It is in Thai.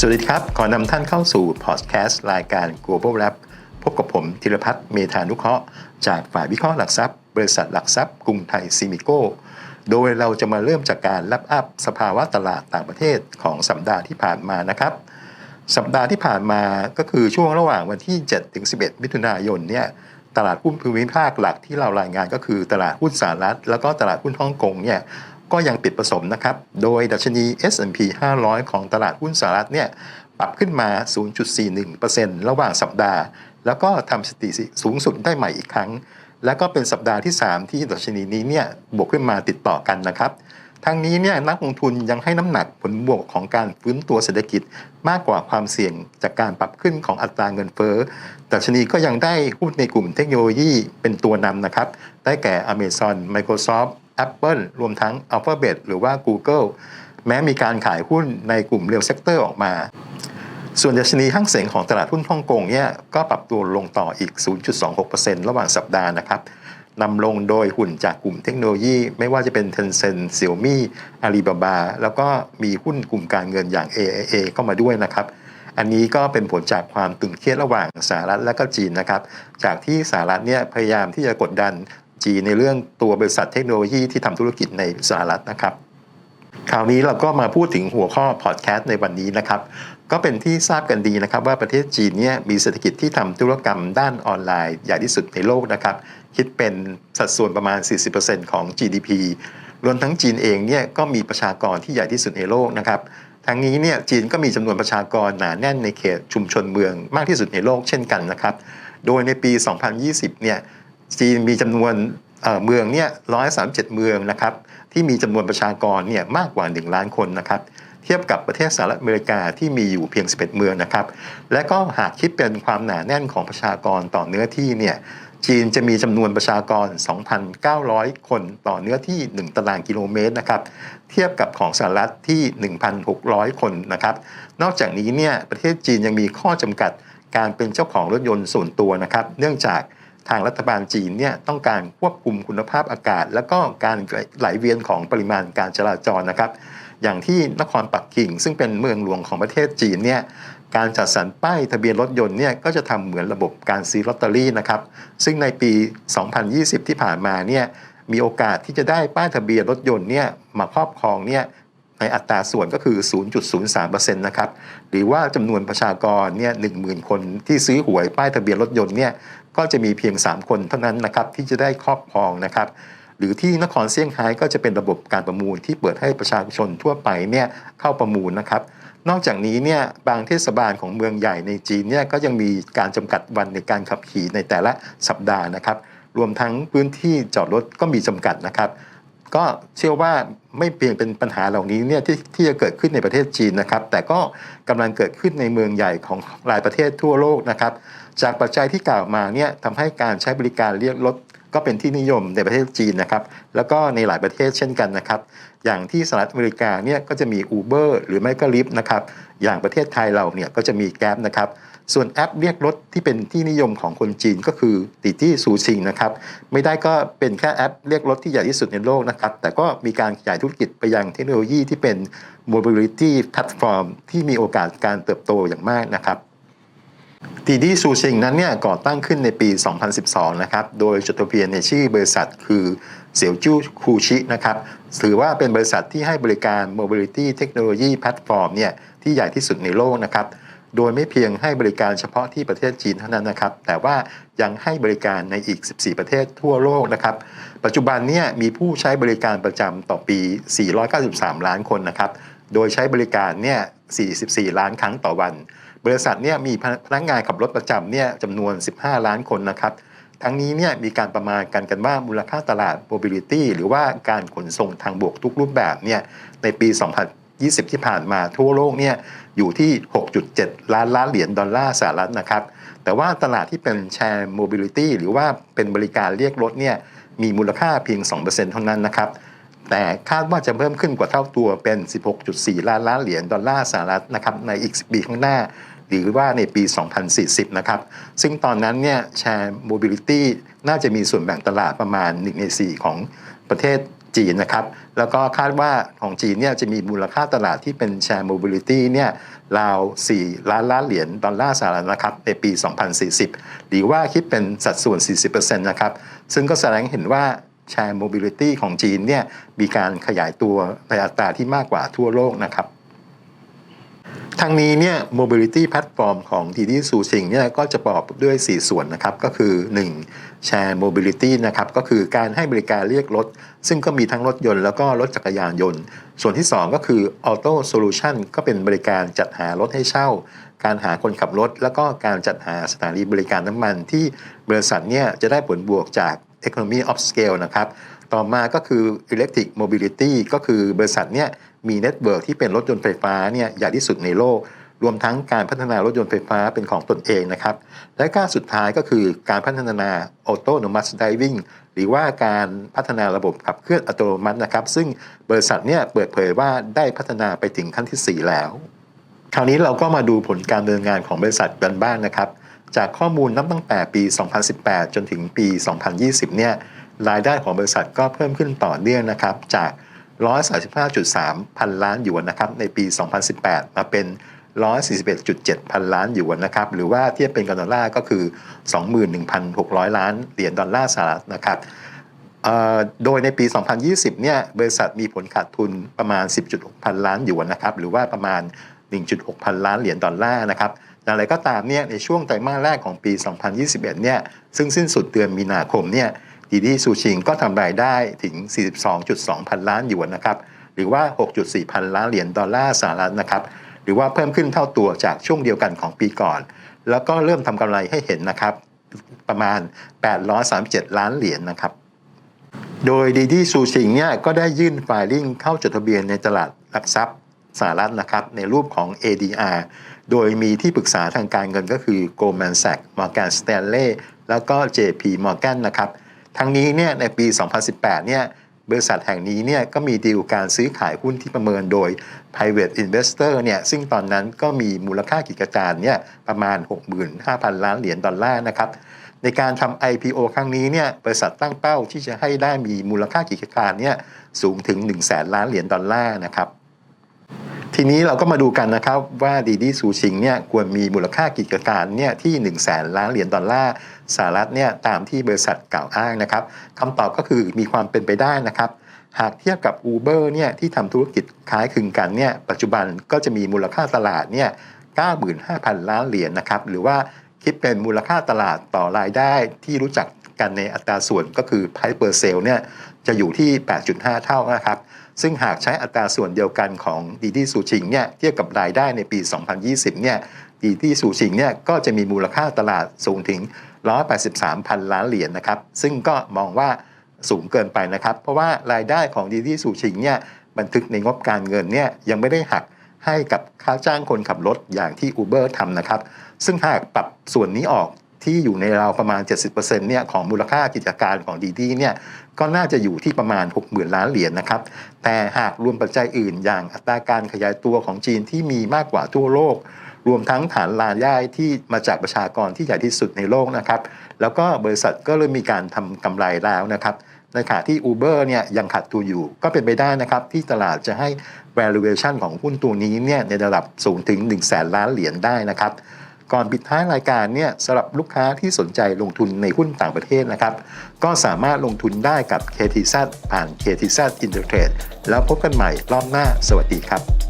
สวัสดีครับ ขอนำท่านเข้าสู่พอดแคสต์รายการ Global Lab พบกับผมธีรพัฒน์เมธานุเคราะห์ จากฝ่ายวิเคราะห์หลักทรัพย์ บริษัทหลักทรัพย์กรุงไทยซิมิโก้ โดยเราจะมาเริ่มจากการรับอัพสภาวะตลาดต่างประเทศของสัปดาห์ที่ผ่านมานะครับ สัปดาห์ที่ผ่านมาก็คือช่วงระหว่างวันที่7ถึง11 มิถุนายนเนี่ยตลาดหุ้นภูมิภาคหลักที่เรารายงานก็คือตลาดหุ้นสหรัฐ แล้วก็ตลาดหุ้นฮ่องกงเนี่ย ก็ยังปิดผสมนะครับ โดยดัชนี S&P 500 ของตลาดหุ้นสหรัฐเนี่ยปรับขึ้นมา 0.41%ระหว่างสัปดาห์ แล้วก็ทำสถิติสูงสุดได้ใหม่อีกครั้ง แล้วก็เป็นสัปดาห์ที่ 3 ที่ดัชนีนี้เนี่ยบวกขึ้นมาติดต่อกันนะครับทั้งนี้เนี่ยนักลงทุนยังให้น้ำหนักผลบวกของการฟื้นตัวเศรษฐกิจมากกว่าความเสี่ยงจากการปรับขึ้นของอัตราเงินเฟ้อดัชนีก็ยังได้หุ้นในกลุ่มเทคโนโลยีเป็นตัวนำนะครับ ได้แก่ Amazon Microsoft Apple รวมทั้ง Alphabet หรือว่า Google แม้มีการขายหุ้นในกลุ่มเรียลเซกเตอร์ออกมา ส่วนดัชนีห้างเสียงของตลาดหุ้นฮ่องกงเนี่ยก็ปรับตัวลงต่ออีก 0.26%ระหว่างสัปดาห์นะครับนำลงโดยหุ่นจากกลุ่มเทคโนโลยี ไม่ว่าจะเป็น Tencent Xiaomi Alibaba แล้วก็มีหุ้นกลุ่มการเงินอย่าง AIA เข้ามาด้วยนะครับ อันนี้ก็เป็นผลจากความตึงเครียดระหว่างสหรัฐและก็จีนนะครับ จากที่สหรัฐเนี่ยพยายามที่จะกดดัน จีนในเรื่องตัวบริษัทเทคโนโลยีที่ทำธุรกิจในสหรัฐนะครับ คราวนี้เราก็มาพูดถึงหัวข้อพอดแคสต์ในวันนี้นะครับ ก็เป็นที่ทราบกันดีนะครับ ว่าประเทศจีนเนี่ยมีเศรษฐกิจที่ทำธุรกรรมด้านออนไลน์ใหญ่ที่สุดในโลกนะครับ คิดเป็นสัดส่วนประมาณ 40%ของ GDP รวมทั้งจีนเองเนี่ยก็มีประชากรที่ใหญ่ที่สุดในโลกนะครับทั้งนี้เนี่ยจีนก็มีจำนวนประชากรหนาแน่นในเขตชุมชนเมืองมากที่สุดในโลกเช่นกันนะครับ โดยในปี 2020 เนี่ย จีนมีจำนวนเมืองเนี่ย137เมืองนะครับที่มีจำนวนประชากรเนี่ยมากกว่า 1 ล้านคนนะครับเทียบกับประเทศสหรัฐอเมริกาที่มีอยู่เพียง 11 เมืองนะครับและก็หากคิดเป็นความหนาแน่นของประชากรต่อเนื้อที่เนี่ยจีนจะมีจำนวนประชากร 2,900 คนต่อเนื้อที่ 1 ตารางกิโลเมตรนะครับ เทียบกับของสหรัฐที่ 1,600 คนนะครับ นอกจากนี้เนี่ยประเทศจีนยังมีข้อจำกัดการเป็นเจ้าของรถยนต์ส่วนตัวนะครับ เนื่องจาก ทางรัฐบาลจีนเนี่ยต้องการควบคุมคุณภาพอากาศ และก็การไหลเวียนของปริมาณการจราจรนะครับ อย่างที่นครปักกิ่ง ซึ่งเป็นเมืองหลวงของประเทศจีนเนี่ยการจัดสรรป้ายทะเบียนรถยนต์เนี่ยก็จะทำเหมือนระบบการซื้อลอตเตอรี่นะครับ ซึ่งในปี 2020 ที่ผ่านมาเนี่ยมีโอกาสที่จะได้ป้ายทะเบียนรถยนต์เนี่ยมาครอบครองเนี่ยในอัตราส่วนก็คือ 0.03%นะครับ หรือว่าจำนวนประชากรเนี่ย10,000 คนที่ซื้อหวยป้ายทะเบียนรถยนต์เนี่ย ก็จะมีเพียง 3 คนเท่านั้นนะครับที่จะได้ครอบครองนะครับหรือที่นครเซี่ยงไฮ้ก็จะเป็นระบบการประมูลที่เปิดให้ประชาชนทั่วไปเนี่ยเข้าประมูลนะครับ นอกจากนี้เนี่ยบางเทศบาลของเมืองใหญ่ในจีนเนี่ยก็ยังมีการจำกัดวันในการขับขี่ในแต่ละสัปดาห์นะครับ รวมทั้งพื้นที่จอดรถก็มีจำกัดนะครับ ก็เชื่อว่าไม่เพียงเป็นปัญหาเหล่านี้เนี่ยที่ที่จะเกิดขึ้นในประเทศจีนนะครับ แต่ก็กำลังเกิดขึ้นในเมืองใหญ่ของหลายประเทศทั่วโลกนะครับ จากปัจจัยที่กล่าวมาเนี่ยทำให้การใช้บริการเรียกรถก็เป็นที่นิยมในประเทศจีนนะครับ แล้วก็ในหลายประเทศเช่นกันนะครับ อย่างที่สหรัฐอเมริกาเนี่ยก็จะมี Uber หรือไม่ก็ Lyft นะครับ อย่างประเทศไทยเราเนี่ยก็จะมี Grab นะครับ ส่วนแอปเรียกรถที่เป็นที่นิยมของคนจีนก็คือติที่ซูชิงนะครับ ไม่ได้ก็เป็นแค่แอปเรียกรถที่ใหญ่ที่สุดในโลกนะครับ แต่ก็มีการขยายธุรกิจไปยังเทคโนโลยีที่เป็น mobility platform ที่มีโอกาสการเติบโตอย่างมากนะครับ ดีดีซูชิงนั้นเนี่ยก่อตั้งขึ้นในปี 2012 นะครับ โดยจดทะเบียนในชื่อบริษัทคือเสี่ยวจู้คูชินะครับ ถือว่าเป็นบริษัทที่ให้บริการ Mobility Technology Platform เนี่ยที่ใหญ่ที่สุดในโลกนะครับ โดยไม่เพียงให้บริการเฉพาะที่ประเทศจีนเท่านั้นนะครับ แต่ว่ายังให้บริการในอีก 14 ประเทศทั่วโลกนะครับ ปัจจุบันเนี่ยมีผู้ใช้บริการประจำต่อปี 493 ล้านคนนะครับ โดยใช้บริการเนี่ย 44 ล้านครั้งต่อวัน บริษัทเนี่ยมีพนักงานขับรถประจำเนี่ยจำนวน 15 ล้านคนนะครับ ทั้งนี้เนี่ยมีการประมาณกันกันว่ามูลค่าตลาด mobility หรือว่าการขนส่งทางบกทุกรูปแบบเนี่ยในปี 2020 ที่ผ่านมาทั่วโลกเนี่ยอยู่ที่ 6.7 ล้านล้านเหรียญดอลลาร์สหรัฐนะครับ แต่ว่าตลาดที่เป็นแชร์ mobility หรือว่าเป็นบริการเรียกรถเนี่ยมีมูลค่าเพียง 2%เท่านั้นนะครับ แต่คาดว่าจะเพิ่มขึ้นกว่าเท่าตัวเป็น 16.4 ล้านล้านเหรียญดอลลาร์สหรัฐนะครับในอีก10ปีข้างหน้า หรือว่าในปี 2040 นะครับ ซึ่งตอนนั้นเนี่ยแชร์โมบิลิตี้น่าจะมีส่วนแบ่งตลาดประมาณ 1 ใน 4 ของประเทศจีนนะครับ แล้วก็คาดว่าของจีนเนี่ยจะมีมูลค่าตลาดที่เป็นแชร์ mobility เนี่ยราว 4 ล้านล้านเหรียญดอลลาร์สหรัฐนะครับในปี 2040 หรือว่าคิดเป็นสัดส่วน 40%นะครับ ซึ่งก็แสดงเห็นว่า แชร์ mobility ของจีนเนี่ยมีการขยายตัวในอัตราที่มากกว่าทั่วโลกนะครับทางนี้เนี่ย mobility platform ของ Didi Su Xing เนี่ยก็จะประกอบด้วย 4 ส่วนนะครับ ก็คือ 1. Share Mobility นะครับ ก็คือการให้บริการเรียกรถ ซึ่งก็มีทั้งรถยนต์แล้วก็รถจักรยานยนต์ ส่วนที่ 2 ก็คือ Auto Solution ก็เป็นบริการจัดหารถให้เช่า การหาคนขับรถ แล้วก็การจัดหาสถานีบริการน้ำมันที่บริษัทเนี่ยจะได้ผลบวกจาก Economy of Scale นะครับ ต่อมาก็คือ Electric Mobility ก็คือบริษัทเนี่ยมีเน็ตเวิร์กที่เป็นรถยนต์ไฟฟ้าเนี่ยใหญ่ที่สุดในโลก รวมทั้งการพัฒนารถยนต์ไฟฟ้าเป็นของตนเองนะครับ และก้าสุดท้ายก็คือการพัฒนา Autonomous Driving หรือว่าการพัฒนาระบบขับเคลื่อนอัตโนมัตินะครับ ซึ่งบริษัทเนี่ยเปิดเผยว่าได้พัฒนาไปถึงขั้นที่ 4 แล้ว คราวนี้เราก็มาดูผลการดำเนินงานของบริษัทกันบ้างนะครับ จากข้อมูลนับตั้งแต่ปี 2018 จนถึงปี 2020 เนี่ยรายได้ของบริษัทก็เพิ่มขึ้นต่อเนื่องนะครับจาก 135.3 พันล้านหยวนนะครับในปี 2018 มาเป็น 141.7 พันล้านหยวนนะครับหรือว่าเทียบเป็นเงินดอลลาร์ก็คือ 21,600 ล้านเหรียญดอลลาร์สหรัฐนะครับโดยในปี 2020 เนี่ยบริษัทมีผลขาดทุนประมาณ 10.6 พันล้านหยวนนะครับหรือว่าประมาณ 1.6 พันล้านเหรียญดอลลาร์นะครับ อย่างไรก็ตามเนี่ยในช่วงไตรมาสแรกของปี 2021 เนี่ยซึ่งสิ้นสุดเดือนมีนาคมเนี่ยดีดีซูชิงก็ทำรายได้ถึง 42.2 พันล้านหยวนนะครับหรือว่า 6.4 พันล้านเหรียญดอลลาร์สหรัฐนะครับหรือว่าเพิ่มขึ้นเท่าตัวจากช่วงเดียวกันของปีก่อน แล้วก็เริ่มทำกำไรให้เห็นนะครับประมาณ 837 ล้านเหรียญนะครับโดยดีดีซูชิงเนี่ยก็ได้ยื่นไฟลิ่งเข้าจดทะเบียนในตลาดหลักทรัพย์สหรัฐนะครับในรูปของ ADR โดยมีที่ปรึกษาทางการเงินก็คือ Goldman Sachs Morgan Stanley แล้วก็ JP Morgan นะครับทั้งนี้เนี่ยในปี 2018 เนี่ยบริษัทแห่งนี้เนี่ยก็มีดีลการซื้อขายหุ้นที่ประเมินโดย private investor เนี่ยซึ่งตอนนั้นก็มีมูลค่ากิจการเนี่ยประมาณ 65,000 ล้านเหรียญดอลลาร์นะครับในการทำ IPO ครั้งนี้เนี่ยบริษัทตั้งเป้าที่จะให้ได้มีมูลค่ากิจการเนี่ยสูงถึง 1 0 0 0 0ล้านเหรียญดอลลาร์นะครับ ทีนี้เราก็มาดูกันนะครับว่าดีดีซูชิงเนี่ยควรมีมูลค่ากิจการเนี่ยที่1 0 0 0 0แสนล้านเหรียญดอลลาร์สหรัฐเนี่ยตามที่บริษัทกล่าวอ้างนะครับคำตอบก็คือมีความเป็นไปได้นะครับหากเทียบกับ Uber เนี่ยที่ทำธุรกิจคล้ายคลึงกันเนี่ยปัจจุบันก็จะมีมูลค่าตลาดเนี่ย95,000 ล้านเหรียญนะครับหรือว่าคิดเป็นมูลค่าตลาดต่อรายได้ที่รู้จักกันในอัตราส่วนก็คือ price per sale เนี่ย จะอยู่ที่ 8.5 เท่านะครับ ซึ่งหากใช้อัตราส่วนเดียวกันของดีดีซูชิงเนี่ยเทียบกับรายได้ในปี 2020 เนี่ยดีดีซูชิงเนี่ยก็จะมีมูลค่าตลาดสูงถึง 183พันล้านเหรียญนะครับ ซึ่งก็มองว่าสูงเกินไปนะครับ เพราะว่ารายได้ของดีดีซูชิงเนี่ยบันทึกในงบการเงินเนี่ยยังไม่ได้หักให้กับค่าจ้างคนขับรถอย่างที่ Uber ทำนะครับ ซึ่งหากปรับส่วนนี้ออก ที่อยู่ในราวประมาณ 70%เนี่ยของมูลค่ากิจการของดีดีเนี่ยก็น่าจะอยู่ที่ประมาณ 60,000 ล้านเหรียญนะครับ แต่หากรวมปัจจัยอื่น อย่างอัตราการขยายตัวของจีนที่มีมากกว่าทั่วโลก รวมทั้งฐานรายได้ที่มาจากประชากรที่ใหญ่ที่สุดในโลกนะครับ แล้วก็บริษัทก็เริ่มมีการทำกำไรแล้วนะครับในขณะที่ Uber เนี่ยยังขาดทุนอยู่ ก็เป็นไปได้นะครับ ที่ตลาดจะให้ valuation ของหุ้นตัวนี้เนี่ยในระดับสูงถึง 1 0 0 0 0แสนล้านเหรียญได้นะครับ ก่อนปิดท้ายรายการเนี่ยสำหรับลูกค้าที่สนใจลงทุนในหุ้นต่างประเทศนะครับ ก็สามารถลงทุนได้กับ KTZ ผ่าน KTZ Intertrade แล้วพบกันใหม่รอบหน้า สวัสดีครับ